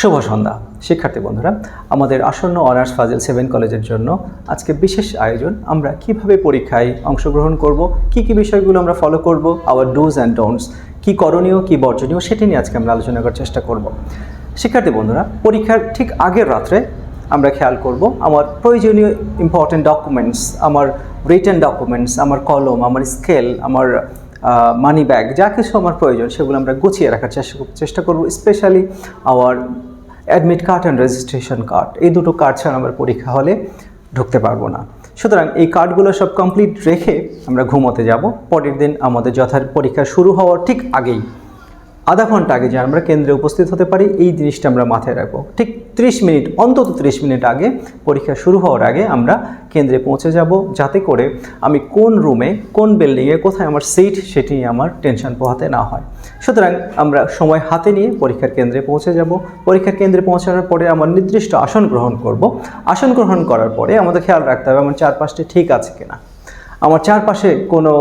শুভ সন্ধ্যা। শিক্ষার্থী বন্ধুরা, আমাদের আসন্ন অনার্স ফাজিল সেভেন কলেজের জন্য আজকে বিশেষ আয়োজন। আমরা কীভাবে পরীক্ষায় অংশগ্রহণ করব, কি কি বিষয়গুলো আমরা ফলো করব আওয়ার ডুজ অ্যান্ড ডোন্টস কী করণীয়, কি বর্জনীয় সেটি নিয়ে আজকে আমরা আলোচনা করার চেষ্টা করব। শিক্ষার্থী বন্ধুরা, পরীক্ষার ঠিক আগের রাত্রে আমরা খেয়াল করব আমার প্রয়োজনীয় ইম্পর্টেন্ট ডকুমেন্টস আমার রিটার্ন ডকুমেন্টস আমার কলম, আমার স্কেল আমার মানি ব্যাগ যা কিছু আমার প্রয়োজন, সেগুলো আমরা গুছিয়ে রাখার চেষ্টা চেষ্টা করব specially our admit card and registration card এই দুটো কার্ড ছাড়া আমরা পরীক্ষা হলে ঢুকতে পারব না। সুতরাং এই কার্ডগুলো সব কমপ্লিট রেখে আমরা ঘুমোতে যাব। পরের দিন আমাদের যথার পরীক্ষা শুরু হওয়ার ঠিক আগেই। আধা ঘণ্টা আগে যে আমরা কেন্দ্রে উপস্থিত হতে পারি, এই জিনিসটা আমরা মাথায় রাখব। ঠিক ত্রিশ মিনিট, অন্তত ত্রিশ মিনিট আগে পরীক্ষা শুরু হওয়ার আগে আমরা কেন্দ্রে পৌঁছে যাব, যাতে করে আমি কোন রুমে কোন বিল্ডিংয়ে কোথায় আমার সিট সেটি নিয়ে আমার টেনশন পোহাতে না হয়। সুতরাং আমরা সময় হাতে নিয়ে পরীক্ষার কেন্দ্রে পৌঁছে যাব। পরীক্ষার কেন্দ্রে পৌঁছানোর পরে আমার নির্দিষ্ট আসন গ্রহণ করব। আসন গ্রহণ করার পরে আমাদের খেয়াল রাখতে হবে, আমার চারপাশটি ঠিক আছে কিনা। আমার চারপাশে কোনো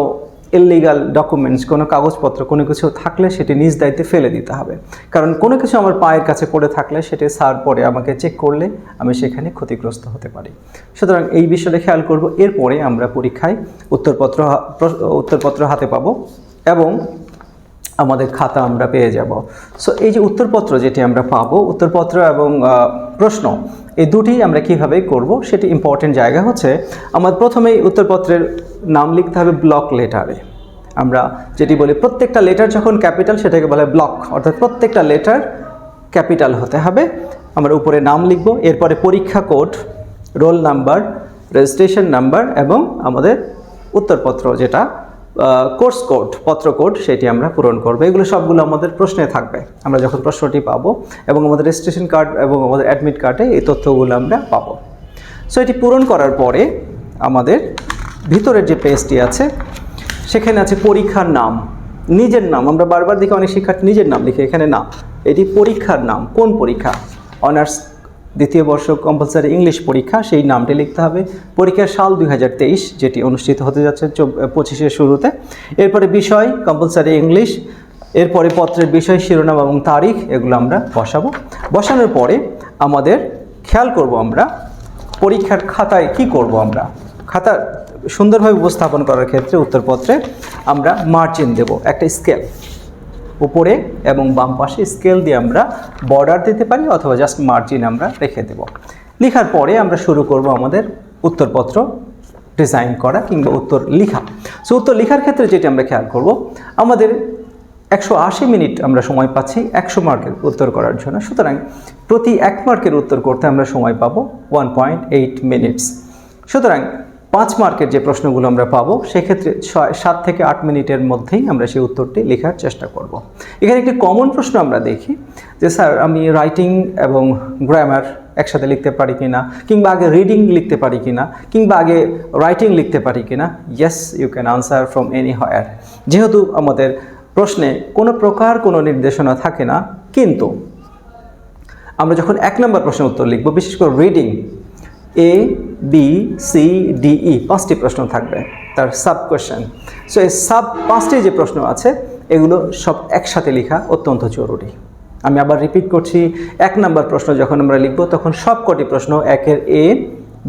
ইলিগাল ডকুমেন্টস কোনো কাগজপত্র, কোনো কিছু থাকলে সেটি নিজ দায়িত্বে ফেলে দিতে হবে। কারণ কোনো কিছু আমার পায়ের কাছে পড়ে থাকলে সেটি সার পরে আমাকে চেক করলে আমি সেখানে ক্ষতিগ্রস্ত হতে পারি। সুতরাং এই বিষয়টা খেয়াল করব। এরপরে আমরা পরীক্ষায় উত্তরপত্র উত্তরপত্র হাতে পাবো এবং আমাদের খাতা আমরা পেয়ে যাব। সো এই যে উত্তরপত্র যেটি আমরা পাবো, উত্তরপত্র এবং প্রশ্ন, এই দুটি আমরা কীভাবে করব সেটি ইম্পর্টেন্ট জায়গা হচ্ছে, আমার প্রথমেই উত্তরপত্রের নাম লিখতে হবে ব্লক লেটারে আমরা যেটি বলি প্রত্যেকটা লেটার যখন ক্যাপিটাল সেটাকে বলা ব্লক অর্থাৎ প্রত্যেকটা লেটার ক্যাপিটাল হতে হবে। আমরা উপরে নাম লিখব, এরপরে পরীক্ষা code roll number registration number এবং আমাদের উত্তরপত্র যেটা কোর্স কোড পত্র কোড সেটি আমরা পূরণ করব। এগুলো সবগুলো আমাদের প্রশ্নে থাকবে। আমরা যখন প্রশ্নটি পাবো এবং আমাদের রেজিস্ট্রেশন কার্ড এবং আমাদের অ্যাডমিট কার্ডে এই তথ্যগুলো আমরা পাবো। সো এটি পূরণ করার পরে আমাদের ভিতরের যে পেজটি আছে, সেখানে আছে পরীক্ষার নাম, নিজের নাম। আমরা বারবার দেখি অনেক শিক্ষার্থী নিজের নাম লিখে, এখানে না। এটি পরীক্ষার নাম। কোন পরীক্ষা? অনার্স দ্বিতীয় বর্ষ কম্পালসারি ইংলিশ পরীক্ষা, সেই নামটি লিখতে হবে। পরীক্ষার সাল দুই হাজার তেইশ, যেটি অনুষ্ঠিত হতে যাচ্ছে পঁচিশের শুরুতে। এরপরে বিষয় কম্পালসারি ইংলিশ এরপরে পত্রের বিষয়, শিরোনাম এবং তারিখ, এগুলো আমরা বসাবো। বসানোর পরে আমাদের খেয়াল করব আমরা পরীক্ষার খাতায় কি করব আমরা। খাতা সুন্দরভাবে উপস্থাপন করার ক্ষেত্রে উত্তরপত্রে আমরা মার্জিন দেব, একটা স্কেল উপরে এবং বাম পাশে স্কেল দিয়ে আমরা বর্ডার দিতে পারি অথবা জাস্ট মার্জিন আমরা রেখে দেব। লেখার পরে আমরা শুরু করব আমাদের উত্তরপত্র ডিজাইন করা কিংবা উত্তর লেখা। সো উত্তর লেখার ক্ষেত্রে যেটি আমরা খেয়াল করব, আমাদের একশো আশি মিনিট আমরা সময় পাচ্ছি একশো মার্কের উত্তর করার জন্য। সুতরাং প্রতি এক মার্কের উত্তর করতে আমরা সময় পাবো ওয়ান পয়েন্ট এইট মিনিটস সুতরাং পাঁচ মার্কের যে প্রশ্নগুলো আমরা পাবো, সেক্ষেত্রে ছয়, সাত থেকে আট মিনিটের মধ্যেই আমরা সেই উত্তরটি লেখার চেষ্টা করব। এখানে একটি কমন প্রশ্ন আমরা দেখি যে, স্যার, আমি রাইটিং এবং গ্রামার একসাথে লিখতে পারি কি না? কিংবা আগে রিডিং লিখতে পারি কি না? কিংবা আগে রাইটিং লিখতে পারি কি না? Yes you can answer from any higher যেহেতু আমাদের প্রশ্নে কোনো প্রকার কোনো নির্দেশনা থাকে না, কিন্তু আমরা যখন এক নম্বর প্রশ্নের উত্তর লিখব, বিশেষ করে reading A B C D E পাঁচটি প্রশ্ন থাকবে, তার সাব কোয়েশ্চেন সো এই সাব পাঁচটি যে প্রশ্ন আছে, এগুলো সব একসাথে লেখা অত্যন্ত জরুরি। আমি আবার রিপিট করছি, এক নম্বর প্রশ্ন যখন আমরা লিখব, তখন সব কটি প্রশ্ন একের A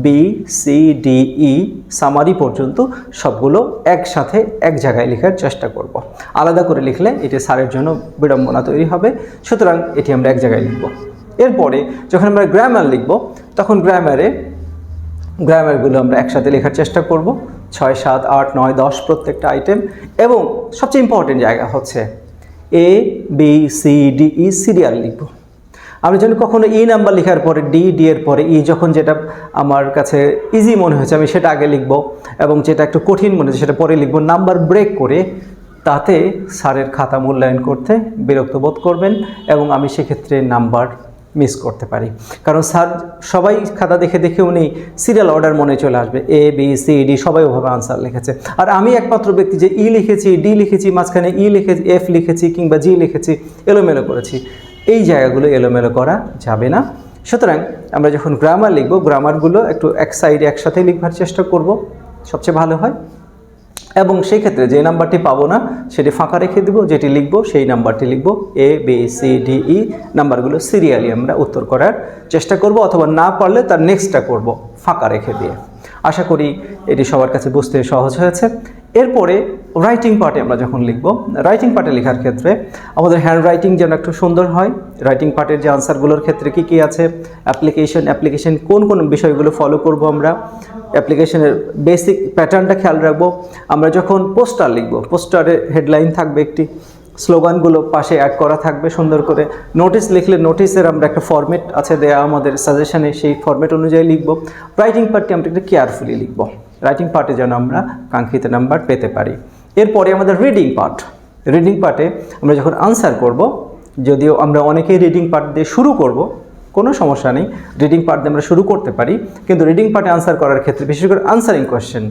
B C D E summary পর্যন্ত সবগুলো একসাথে এক জায়গায় লেখার চেষ্টা করব। আলাদা করে লিখলে এটি স্যারের জন্য বিড়ম্বনা তৈরি হবে, সুতরাং এটি আমরা এক জায়গায় লিখব। এরপরে যখন আমরা গ্রামার লিখব, তখন গ্রামারে গ্রামারগুলো আমরা একসাথে লেখার চেষ্টা করব। ছয়, সাত, আট, নয়, দশ প্রত্যেকটা আইটেম এবং সবচেয়ে ইম্পর্টেন্ট জায়গা হচ্ছে A B C D E serial লিখব। আমি যখন কখনো ই নাম্বার লেখার পরে ডি ডি এর পরে ই যখন যেটা আমার কাছে ইজি মনে হয়েছে, আমি সেটা আগে লিখব এবং যেটা একটু কঠিন মনে হচ্ছে সেটা পরে লিখব। নাম্বার ব্রেক করে তাতে স্যারের খাতা মূল্যায়ন করতে বিরক্ত বোধ করবেন এবং আমি সেক্ষেত্রে নাম্বার মিস করতে পারি। কারণ স্যার সবাই খাতা দেখে দেখে উনি সিরিয়াল অর্ডার মনে চলে আসবে। এ বি সি ডি সবাই ওভাবে আনসার লিখেছে। আর আমি একমাত্র ব্যক্তি যে ই লিখেছি ডি লিখেছি, মাঝখানে ই লিখেছি এফ লিখেছি কিংবা জি লিখেছি, এলোমেলো করেছি। এই জায়গাগুলো এলোমেলো করা যাবে না। সুতরাং আমরা যখন গ্রামার লিখব গ্রামারগুলো একটু এক সাইডে একসাথে লিখবার চেষ্টা করব। সবচেয়ে ভালো হয়। এবং সেই ক্ষেত্রে যে নাম্বারটি পাবো না, সেটি ফাঁকা রেখে দিব, যেটি লিখব, সেই নাম্বারটি লিখব A B C D E নাম্বারগুলো সিরিয়ালি আমরা উত্তর করার চেষ্টা করব, অথবা না পারলে তার নেক্সটটা করব, ফাঁকা রেখে দিয়ে। আশা করি এটি সবার কাছে বুঝতে সহজ হয়েছে। এরপরে রাইটিং পার্টে আমরা যখন লিখব রাইটিং পার্টে লেখার ক্ষেত্রে আমাদের হ্যান্ড রাইটিং যেন একটু সুন্দর হয়। রাইটিং পার্টের যে আনসারগুলোর ক্ষেত্রে কী কী আছে অ্যাপ্লিকেশন অ্যাপ্লিকেশন কোন কোন বিষয়গুলো ফলো করব আমরা অ্যাপ্লিকেশনের বেসিক প্যাটার্নটা খেয়াল রাখব। আমরা যখন পোস্টার লিখব পোস্টারে হেডলাইন থাকবে একটি। স্লোগানগুলো পাশে অ্যাড করা থাকবে, সুন্দর করে। নোটিশ লিখলে নোটিশের আমরা একটা ফরম্যাট আছে দেয়া, আমাদের সাজেশনে সেই ফরম্যাট অনুযায়ী লিখব। রাইটিং পার্টটি আমরা একটু কেয়ারফুলি লিখব। রাইটিং পার্টে যেন আমরা কাঙ্ক্ষিত নাম্বার পেতে পারি। এরপরে আমাদের রিডিং পার্ট রিডিং পার্টে আমরা যখন আনসার করব, যদিও আমরা অনেকেই রিডিং পার্ট দিয়ে শুরু করব, কোনো সমস্যা নেই। রিডিং পার্ট দিয়ে আমরা শুরু করতে পারি। কিন্তু রিডিং পার্টে আনসার করার ক্ষেত্রে, বিশেষ করে আনসারিং কোয়েশ্চেন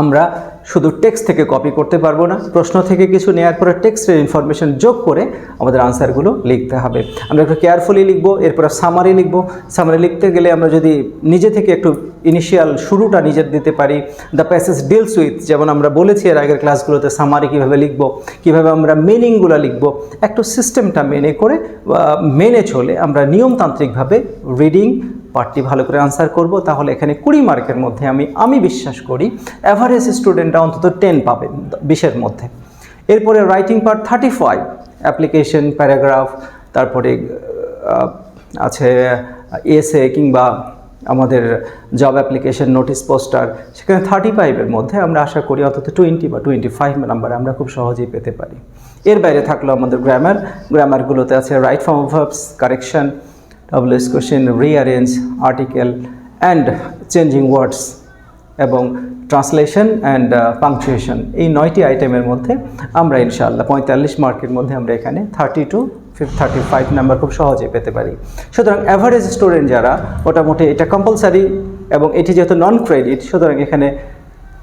আমরা শুধু টেক্সট থেকে কপি করতে পারব না, প্রশ্ন থেকে কিছু নেওয়ার পরে টেক্সটের ইনফরমেশন যোগ করে আমাদের আনসারগুলো লিখতে হবে। আমরা একটু কেয়ারফুলি লিখব, এরপরে সামারি লিখব। সামারি লিখতে গেলে আমরা যদি নিজে থেকে একটু ইনিশিয়াল শুরুটা নিজের দিতে পারি দ্য প্যাসেজ ডিলস উইথ যেমন আমরা বলেছি এর আগের ক্লাসগুলোতে সামারি কীভাবে লিখব, কীভাবে আমরা মিনিংগুলো লিখব, একটু সিস্টেমটা মেনে করে মেনে চলে আমরা নিয়মতান্ত্রিকভাবে রিডিং পার্টটি ভালো করে আনসার করব, তাহলে এখানে কুড়ি মার্কের মধ্যে আমি আমি বিশ্বাস করি অ্যাভারেজ স্টুডেন্টরা অন্তত টেন পাবেন বিশের মধ্যে। এরপরে writing part thirty five application paragraph তারপরে আছে এসে কিংবা আমাদের জব অ্যাপ্লিকেশন নোটিস পোস্টার সেখানে থার্টি ফাইভের মধ্যে আমরা আশা করি অন্তত টোয়েন্টি বা টোয়েন্টি ফাইভ নাম্বার আমরা খুব সহজেই পেতে পারি। এর বাইরে থাকল আমাদের গ্রামার গ্রামারগুলোতে আছে right form of verbs correction WS question rearrange article and changing words এবং ট্রান্সলেশন অ্যান্ড পাংচুয়েশন এই নয়টি আইটেমের মধ্যে আমরা ইনশাআল্লাহ পঁয়তাল্লিশ মার্কের মধ্যে আমরা এখানে thirty two thirty five number খুব সহজে পেতে পারি। সুতরাং অ্যাভারেজ স্টুডেন্ট যারা, মোটামুটি এটা কম্পালসারি এবং এটি যেহেতু নন ক্রেডিট সুতরাং এখানে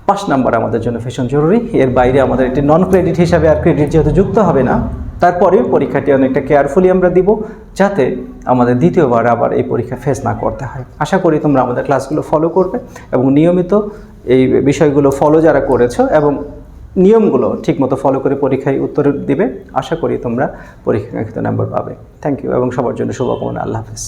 পাঁচ নাম্বার আমাদের জন্য ভীষণ জরুরি। এর বাইরে আমাদের এটি নন ক্রেডিট হিসাবে আর ক্রেডিট যেহেতু যুক্ত হবে না তারপরেও পরীক্ষাটি অনেকটা কেয়ারফুলি আমরা দিব যাতে আমাদের দ্বিতীয়বার আবার এই পরীক্ষা ফেস না করতে হয়। আশা করি তোমরা আমাদের ক্লাসগুলো ফলো করবে এবং নিয়মিত এই বিষয়গুলো ফলো যারা করেছ এবং নিয়মগুলো ঠিকমতো ফলো করে পরীক্ষায় উত্তর দিবে, আশা করি তোমরা পরীক্ষা নাম্বার পাবে। থ্যাংক ইউ এবং সবার জন্য শুভকামনা। আল্লাহ হাফেজ।